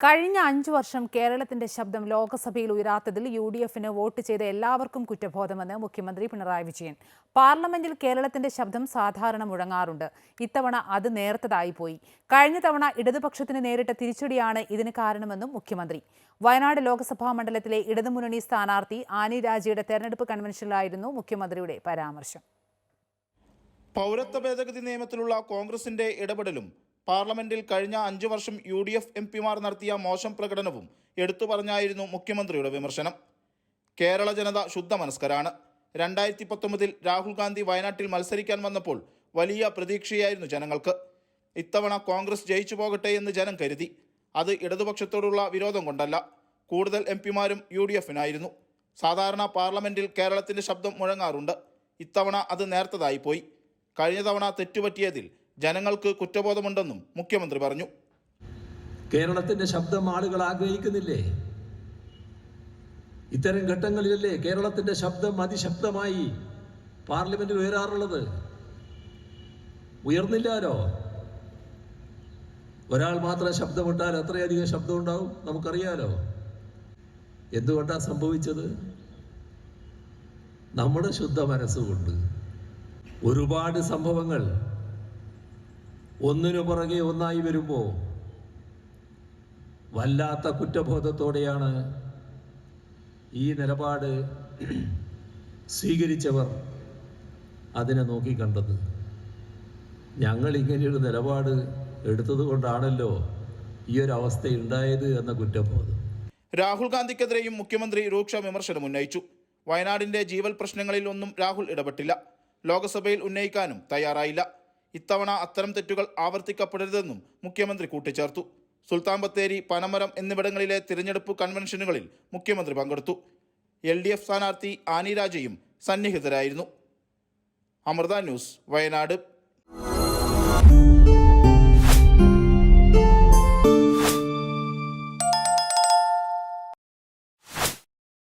കഴിഞ്ഞ അഞ്ചു വർഷം കേരളത്തിന്റെ ശബ്ദം ലോക്സഭയിൽ ഉയരാത്തതിൽ യു ഡി എഫിന് വോട്ട് ചെയ്ത എല്ലാവർക്കും കുറ്റബോധമെന്ന് മുഖ്യമന്ത്രി പിണറായി വിജയൻ. പാർലമെന്റിൽ കേരളത്തിന്റെ ശബ്ദം സാധാരണ മുഴങ്ങാറുണ്ട്. ഇത്തവണ അത് നേർത്തതായി പോയി. കഴിഞ്ഞ തവണ ഇടതുപക്ഷത്തിന് നേരിട്ട തിരിച്ചടിയാണ് ഇതിന് കാരണമെന്നും മുഖ്യമന്ത്രി. വയനാട് ലോക്സഭാ മണ്ഡലത്തിലെ ഇടതുമുന്നണി സ്ഥാനാർത്ഥി ആനി രാജയുടെ തെരഞ്ഞെടുപ്പ് കൺവെൻഷനിലായിരുന്നു മുഖ്യമന്ത്രിയുടെ പരാമർശം. പൗരത്വ ഭേദഗതി നിയമത്തിലുള്ള കോൺഗ്രസിന്റെ ഇടപെടലും പാർലമെന്റിൽ കഴിഞ്ഞ അഞ്ചു വർഷം യു ഡി എഫ് എം പിമാർ നടത്തിയ മോശം പ്രകടനവും എടുത്തു പറഞ്ഞായിരുന്നു മുഖ്യമന്ത്രിയുടെ വിമർശനം. കേരള ജനത ശുദ്ധ മനസ്കരാണ്. രണ്ടായിരത്തി പത്തൊമ്പതിൽ രാഹുൽ ഗാന്ധി വയനാട്ടിൽ മത്സരിക്കാൻ വന്നപ്പോൾ വലിയ പ്രതീക്ഷയായിരുന്നു ജനങ്ങൾക്ക്. ഇത്തവണ കോൺഗ്രസ് ജയിച്ചു പോകട്ടെ എന്ന് ജനം കരുതി. അത് ഇടതുപക്ഷത്തോടുള്ള വിരോധം കൊണ്ടല്ല കൂടുതൽ എം പിമാരും യു ഡി എഫിനായിരുന്നു. സാധാരണ പാർലമെന്റിൽ കേരളത്തിന്റെ ശബ്ദം മുഴങ്ങാറുണ്ട്. ഇത്തവണ അത് നേർത്തതായിപ്പോയി. കഴിഞ്ഞ തവണ തെറ്റുപറ്റിയതിൽ ജനങ്ങൾക്ക് കുറ്റബോധമുണ്ടെന്നും മുഖ്യമന്ത്രി പറഞ്ഞു. കേരളത്തിന്റെ ശബ്ദം ആളുകൾ ആഗ്രഹിക്കുന്നില്ലേ? ഇത്തരം ഘട്ടങ്ങളിലല്ലേ കേരളത്തിന്റെ ശബ്ദം അതിശക്തമായി പാർലമെന്റിൽ ഉയരാറുള്ളത്? ഉയർന്നില്ലാലോ ഒരാൾ മാത്രം ശബ്ദമിട്ടാൽ എത്രയധികം ശബ്ദം ഉണ്ടാവും നമുക്കറിയാലോ? എന്തുകൊണ്ടാണ് സംഭവിച്ചത്? നമ്മുടെ ശുദ്ധ മനസ്സുകൊണ്ട് ഒരുപാട് സംഭവങ്ങൾ ഒന്നിനു പുറകെ ഒന്നായി വരുമ്പോൾ വല്ലാത്ത കുറ്റബോധത്തോടെയാണ് ഈ നിലപാട് സ്വീകരിച്ചവർ അതിനെ നോക്കിക്കണ്ടത് ഞങ്ങൾ ഇങ്ങനെയൊരു നിലപാട് എടുത്തത് കൊണ്ടാണല്ലോ ഈ ഒരു അവസ്ഥ ഉണ്ടായത് എന്ന കുറ്റബോധം. രാഹുൽ ഗാന്ധിക്കെതിരെയും മുഖ്യമന്ത്രി രൂക്ഷ വിമർശനം ഉന്നയിച്ചു. വയനാടിന്റെ ജീവൽ പ്രശ്നങ്ങളിൽ ഒന്നും രാഹുൽ ഇടപെട്ടില്ല. ലോക്സഭയിൽ ഉന്നയിക്കാനും തയ്യാറായില്ല. ഇത്തവണ അത്തരം തെറ്റുകൾ ആവർത്തിക്കപ്പെടരുതെന്നും മുഖ്യമന്ത്രി കൂട്ടിച്ചേർത്തു. സുൽത്താൻ ബത്തേരി പനമരം എന്നിവിടങ്ങളിലെ തിരഞ്ഞെടുപ്പ് കൺവെൻഷനുകളിൽ മുഖ്യമന്ത്രി പങ്കെടുത്തു. എൽ ഡി എഫ് സ്ഥാനാർത്ഥി ആനി രാജയും സന്നിഹിതരായിരുന്നു. അമൃത ന്യൂസ് വയനാട്.